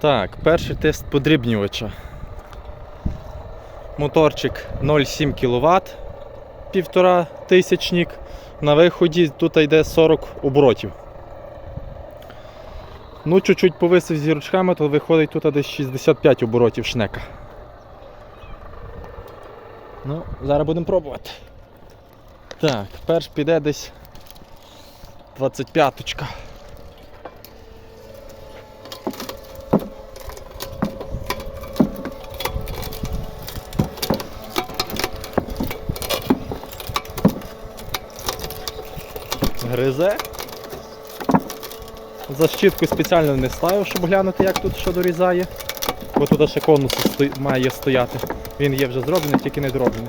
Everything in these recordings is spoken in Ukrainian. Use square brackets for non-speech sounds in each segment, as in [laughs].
Так, перший тест подрібнювача. Моторчик 0,7 кВт, півтора тисячник. На виході тут йде 40 оборотів. Ну, чуть-чуть повисив зірочками, то виходить тут десь 65 оборотів шнека. Ну, зараз будемо пробувати. Так, перш піде десь 25-ка. Гризе. Защитку спеціально не ставив, щоб глянути, як тут що дорізає. Бо тут ще конус має стояти. Він є вже зроблений, тільки не зроблений.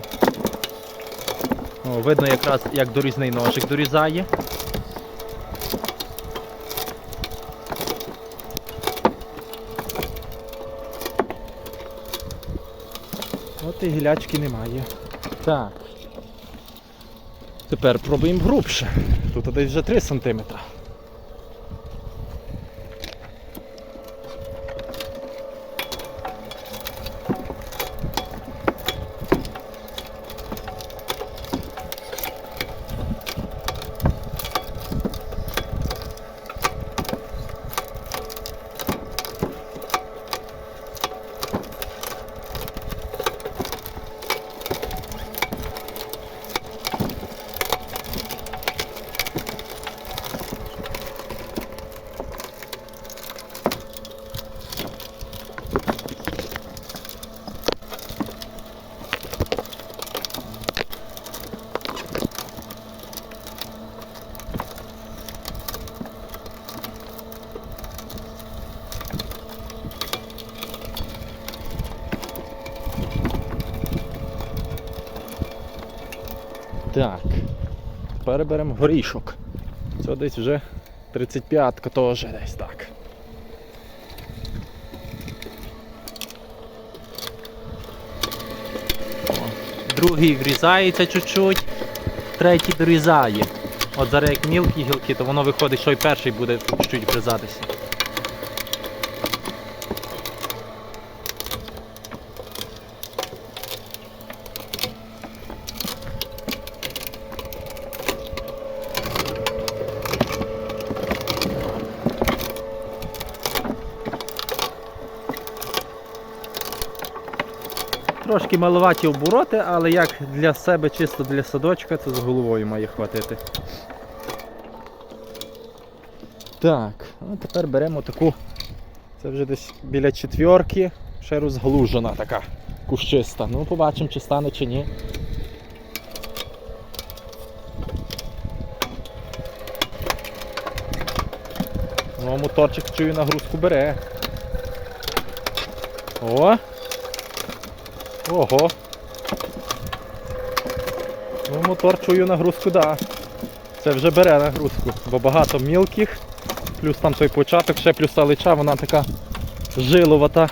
О, видно якраз як дорізний ножик дорізає. От і гілячки немає. Так. Тепер пробуємо грубше. Тут десь вже 3 см. Так. Тепер беремо горішок. Це десь вже 35-ка теж десь так. О, Другий врізається чуть-чуть, третій дорізає. От зараз як мілкі гілки, то воно виходить, що й перший буде чуть-чуть врізатися. Трошки маловаті обороти, але як для себе, чисто для садочка, це з головою має хватити. Так, ну тепер беремо таку. Це вже десь біля четвірки, ще розглужена така кущиста. Ну, побачимо, чи стане, чи ні. Ну, моторчик чую нагрузку бере. О! Ого. Ну, мотор чую нагрузку, да. Це вже бере нагрузку, бо багато мілких, плюс там той початок, ще плюс алича, вона така жиловата.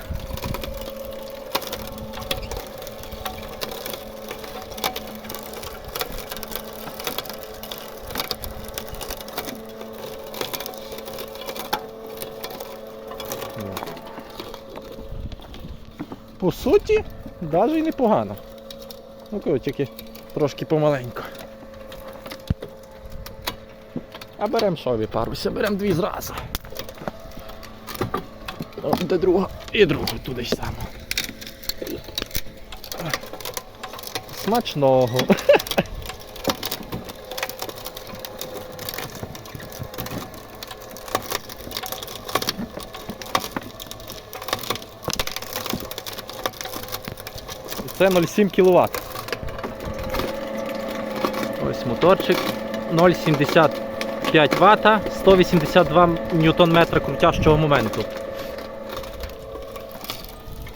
По суті, навіть і непогано. Ну коли тільки трошки помаленько. А беремо шові паруся, беремо дві зразу. Де друга і другу туди ж само. Смачного. [laughs] Це 0,7 кВт. Ось моторчик 0,75 Вт, 182 Нм крутящого моменту.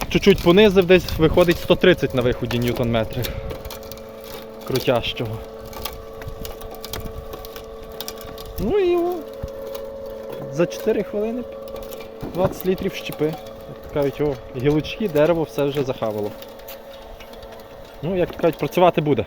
Чуть-чуть понизив, десь виходить 130 на виході ньютон-метрів крутящого. Ну і о, за 4 хвилини 20 літрів щепи. Кажуть, о, гілочки, дерево все вже захавало. Ну, як кажуть, працювати буде.